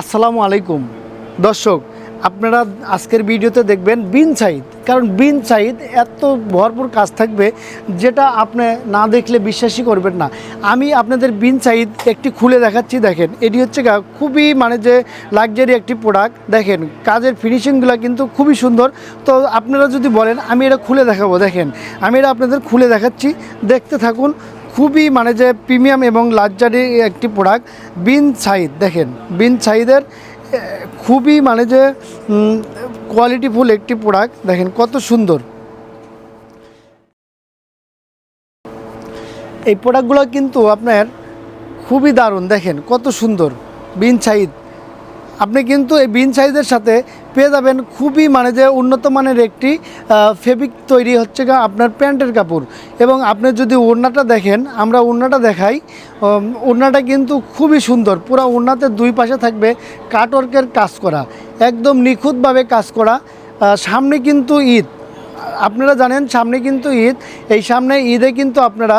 আসসালামু আলাইকুম। দর্শক, আপনারা আজকের ভিডিওতে দেখবেন বিন সাইদ কারণ বিন সাইদ এত ভরপুর কাজ থাকবে যেটা আপনি না দেখলে বিশ্বাসই করবেন না। আমি আপনাদের বিন সাইদ একটি খুলে দেখাচ্ছি, দেখেন। এটি হচ্ছে খুবই মানে যে লাক্সারি একটি প্রোডাক্ট দেখেন, কাজের ফিনিশিংগুলো কিন্তু খুবই সুন্দর। তো আপনারা যদি বলেন, আমি এটা খুলে দেখাবো, দেখেন। আমি এটা আপনাদের খুলে দেখাচ্ছি। দেখতে থাকুন খুবই মানে যে প্রিমিয়াম এবং লাক্সারি একটি প্রোডাক্ট বিন সাইদ, দেখেন, বিন সাইদের খুবই মানে যে কোয়ালিটিফুল একটি প্রোডাক্ট দেখেন, কত সুন্দর। এই প্রোডাক্টগুলো কিন্তু আপনার খুবই দারুণ, দেখেন, কত সুন্দর, বিন সাইদ। আপনি কিন্তু এই বিন সাইজের সাথে পেয়ে যাবেন খুবই মানে যে উন্নত মানের একটি ফেব্রিক তৈরি হচ্ছে আপনার প্যান্টের কাপড়। এবং আপনি যদি ওড়নাটা দেখেন, আমরা ওড়নাটা দেখাই ওড়নাটা কিন্তু খুবই সুন্দর, পুরো ওড়নাতে দুই পাশে থাকবে কাটওয়ার্কের কাজ করা, একদম নিখুঁতভাবে কাজ করা। সামনে কিন্তু ঈদ আপনারা জানেন, সামনে কিন্তু ঈদ। এই সামনে ঈদে কিন্তু আপনারা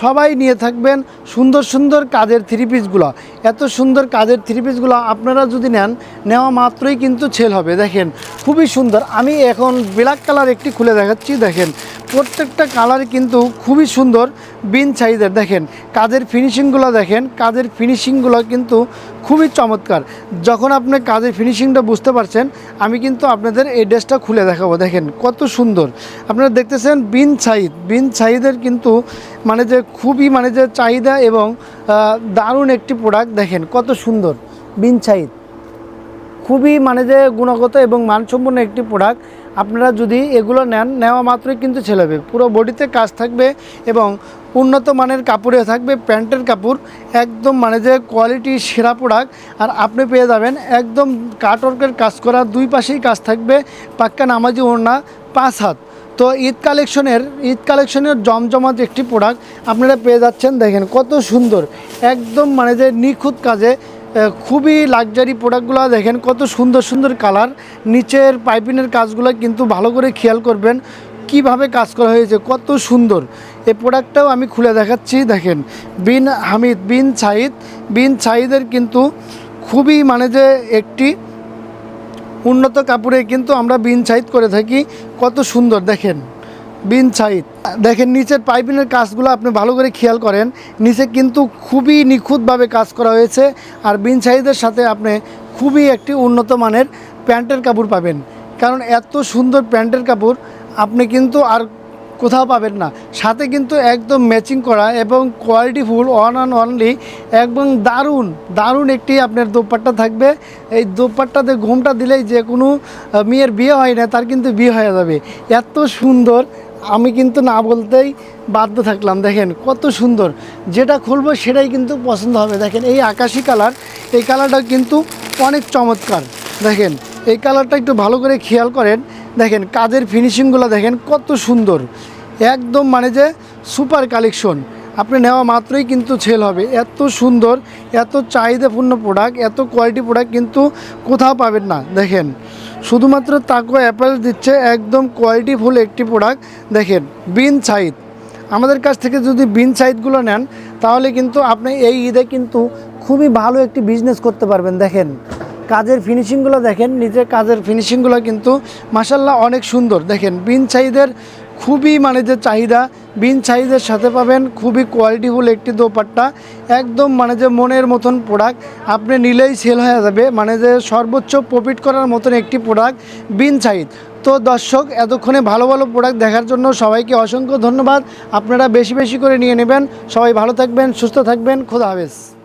সবাই নিয়ে থাকবেন সুন্দর সুন্দর কাজের থ্রি পিসগুলো এত সুন্দর কাজের থ্রি পিসগুলো আপনারা যদি নেন, নেওয়া মাত্রই কিন্তু ছেল হবে। দেখেন, খুবই সুন্দর। আমি এখন ব্ল্যাক কালার একটি খুলে দেখাচ্ছি। দেখেন প্রত্যেকটা কালার কিন্তু খুবই সুন্দর বিন সাইজের দেখেন, কাজের ফিনিশিংগুলো দেখেন, কাজের ফিনিশিংগুলো কিন্তু খুবই চমৎকার। যখন আপনি কাজের ফিনিশিংটা বুঝতে পারছেন, আমি কিন্তু আপনাদের এই ড্রেসটা খুলে দেখাবো। দেখেন, কত সুন্দর। আপনারা দেখতেছেন বিন সাইদ বিন সাইদের কিন্তু মানে যে খুবই মানে যে চাহিদা এবং দারুণ একটি প্রোডাক্ট দেখেন, কত সুন্দর। বিন সাইদ খুবই মানে যে গুণগত এবং মানসম্পন্ন একটি প্রোডাক্ট আপনারা যদি এগুলো নেন, নেওয়া মাত্রই কিন্তু ছেলে হবে। পুরো বডিতে কাজ থাকবে এবং উন্নত মানের কাপড়ে থাকবে, প্যান্টের কাপড়, একদম মানে যে কোয়ালিটি সেরা প্রোডাক্ট আর আপনি পেয়ে যাবেন একদম কাটওয়ার্কের কাজ করা, দুই পাশেই কাজ থাকবে, পাক্কা নামাজি ওড়না, পাঁচ হাত। তো ঈদ কালেকশনের ঈদ কালেকশনের জমজমাট একটি প্রোডাক্ট আপনারা পেয়ে যাচ্ছেন, দেখেন কত সুন্দর, একদম মানে যে নিখুঁত কাজে খুবই লাক্সারি প্রোডাক্টগুলো দেখেন, কত সুন্দর সুন্দর কালার নিচের পাইপিনের কাজগুলো কিন্তু ভালো করে খেয়াল করবেন, কীভাবে কাজ করা হয়েছে, কত সুন্দর। এই প্রোডাক্টটাও আমি খুলে দেখাচ্ছি, দেখেন, বিন হামিদ, বিন সাইদ বিন সাইদের কিন্তু খুবই মানে যে একটি উন্নত কাপড়ে কিন্তু আমরা বিন সাইড করে থাকি, কত সুন্দর, দেখেন। বিন সাইড দেখেন, নিচের পাইপিনের কাজগুলো আপনি ভালো করে খেয়াল করেন। নিচে কিন্তু খুবই নিখুঁতভাবে কাজ করা হয়েছে। আর বিন সাইডের সাথে আপনি খুবই একটি উন্নত মানের প্যান্টের কাপড় পাবেন। কারণ এত সুন্দর প্যান্টের কাপড় আপনি কিন্তু আর কোথাও পাবেন না। সাথে কিন্তু একদম ম্যাচিং করা এবং কোয়ালিটিফুল ওয়ান অ্যান্ড অনলি একদম দারুণ দারুণ একটি আপনার দোপাট্টা থাকবে। এই দোপাট্টাতে ঘুমটা দিলেই যে কোনো মেয়ের বিয়ে হয় না, তার কিন্তু বিয়ে হয়ে যাবে। এত সুন্দর আমি কিন্তু না বলতেই বাধ্য থাকলাম। দেখেন কত সুন্দর। যেটা খুলবো সেটাই কিন্তু পছন্দ হবে। দেখেন এই আকাশি কালার, এই কালারটা কিন্তু অনেক চমৎকার। দেখেন এই কালারটা একটু ভালো করে খেয়াল করেন। দেখেন কাজের ফিনিশিংগুলো দেখেন কত সুন্দর। একদম মানে যে সুপার কালেকশন আপনি নেওয়া মাত্রই কিন্তু সেল হবে। এত সুন্দর, এত চাহিদাপূর্ণ প্রোডাক্ট এত কোয়ালিটি প্রোডাক্ট কিন্তু কোথাও পাবেন না। দেখেন, শুধুমাত্র তাকো অ্যাপেল দিচ্ছে একদম কোয়ালিটিফুল একটি প্রোডাক্ট দেখেন, বিন সাইড আমাদের কাছ থেকে যদি বিন সাইডগুলো নেন, তাহলে কিন্তু আপনি এই ঈদে কিন্তু খুবই ভালো একটি বিজনেস করতে পারবেন। দেখেন, কাজের ফিনিশিংগুলো দেখেন, নিজের কাজের ফিনিশিংগুলো কিন্তু মাসাল্লাহ অনেক সুন্দর। দেখেন, বিন সাইদের খুবই মানে যে চাহিদা, বিন সাইজের সাথে পাবেন খুবই কোয়ালিটিফুল একটি দোপাট্টা, একদম মানে যে মনের মতন প্রোডাক্ট আপনি নিলেই সেল হয়ে যাবে মানে যে সর্বোচ্চ প্রফিট করার মতন একটি প্রোডাক্ট বিন সাইজ তো দর্শক, এতক্ষণে ভালো ভালো প্রোডাক্ট দেখার জন্য সবাইকে অসংখ্য ধন্যবাদ। আপনারা বেশি বেশি করে নিয়ে নেবেন। সবাই ভালো থাকবেন, সুস্থ থাকবেন। খোদা হাফেজ।